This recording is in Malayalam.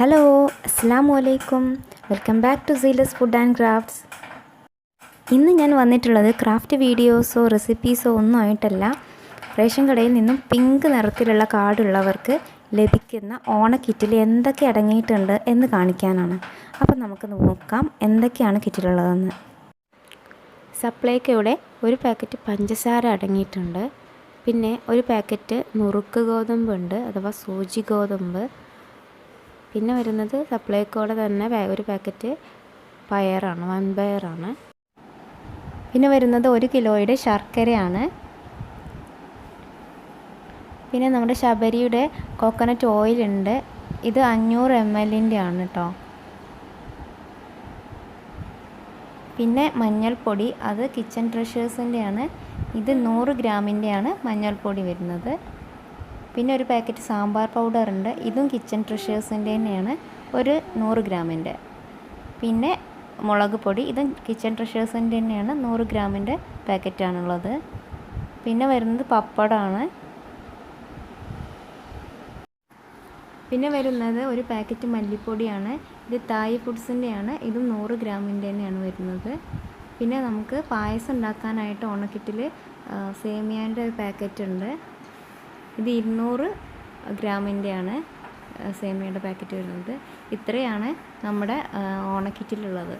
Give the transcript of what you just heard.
ഹലോ അസ്സാം വലൈക്കും welcome back to Seela's food and crafts ഇന്ന് ഞാൻ വന്നിട്ടുള്ളത് ക്രാഫ്റ്റ് വീഡിയോസോ റെസിപ്പീസോ ഒന്നും ആയിട്ടല്ല. റേഷൻ കടയിൽ നിന്നും പിങ്ക് നിറത്തിലുള്ള കാർഡുള്ളവർക്ക് ലഭിക്കുന്ന ഓണ എന്തൊക്കെ അടങ്ങിയിട്ടുണ്ട് എന്ന് കാണിക്കാനാണ്. അപ്പം നമുക്ക് നോക്കാം എന്തൊക്കെയാണ് കിറ്റിലുള്ളതെന്ന്. സപ്ലൈക്കോയുടെ ഒരു പാക്കറ്റ് പഞ്ചസാര അടങ്ങിയിട്ടുണ്ട്. പിന്നെ ഒരു പാക്കറ്റ് നുറുക്ക് ഗോതമ്പുണ്ട് അഥവാ സൂചി ഗോതമ്പ്. പിന്നെ വരുന്നത് സപ്ലൈക്കോടെ തന്നെ ഒരു പാക്കറ്റ് പയറാണ് വൻപയറാണ് പിന്നെ വരുന്നത് ഒരു കിലോയുടെ ശർക്കരയാണ്. പിന്നെ നമ്മുടെ ശബരിയുടെ കോക്കനട്ട് ഓയിലുണ്ട് ഇത് അഞ്ഞൂറ് എം എല്ലിന്റെ ആണ് കേട്ടോ പിന്നെ മഞ്ഞൾപ്പൊടി അത് കിച്ചൺ ട്രഷേഴ്സിന്റെയാണ് ഇത് നൂറ് ഗ്രാമിന്റെയാണ് മഞ്ഞൾപ്പൊടി വരുന്നത്. പിന്നെ ഒരു പാക്കറ്റ് സാമ്പാർ പൗഡർ ഉണ്ട് ഇതും കിച്ചൺ ട്രഷേഴ്സിന്റെ തന്നെയാണ്. ഒരു നൂറ് ഗ്രാമിന്റെ. പിന്നെ മുളക് പൊടി ഇതും കിച്ചൺ ട്രഷേഴ്സിന്റെ തന്നെയാണ്. നൂറ് ഗ്രാമിന്റെ പാക്കറ്റാണുള്ളത്. പിന്നെ വരുന്നത് പപ്പടമാണ്. പിന്നെ വരുന്നത് ഒരു പാക്കറ്റ് മല്ലിപ്പൊടിയാണ്. ഇത് തായ് ഫുഡ്സിന്റെയാണ് ഇതും നൂറ് ഗ്രാമിന്റെ തന്നെയാണ് വരുന്നത്. പിന്നെ നമുക്ക് പായസം ഉണ്ടാക്കാനായിട്ട് ഓണക്കിറ്റിൽ സേമിയാന്റെ ഒരു പാക്കറ്റ് ഉണ്ട് ഇത് ഇരുന്നൂറ് ഗ്രാമിന്റെയാണ് സേമിയയുടെ പാക്കറ്റ് വരുന്നത്. ഇത്രയാണ് നമ്മുടെ ഓണക്കിറ്റിലുള്ളത്.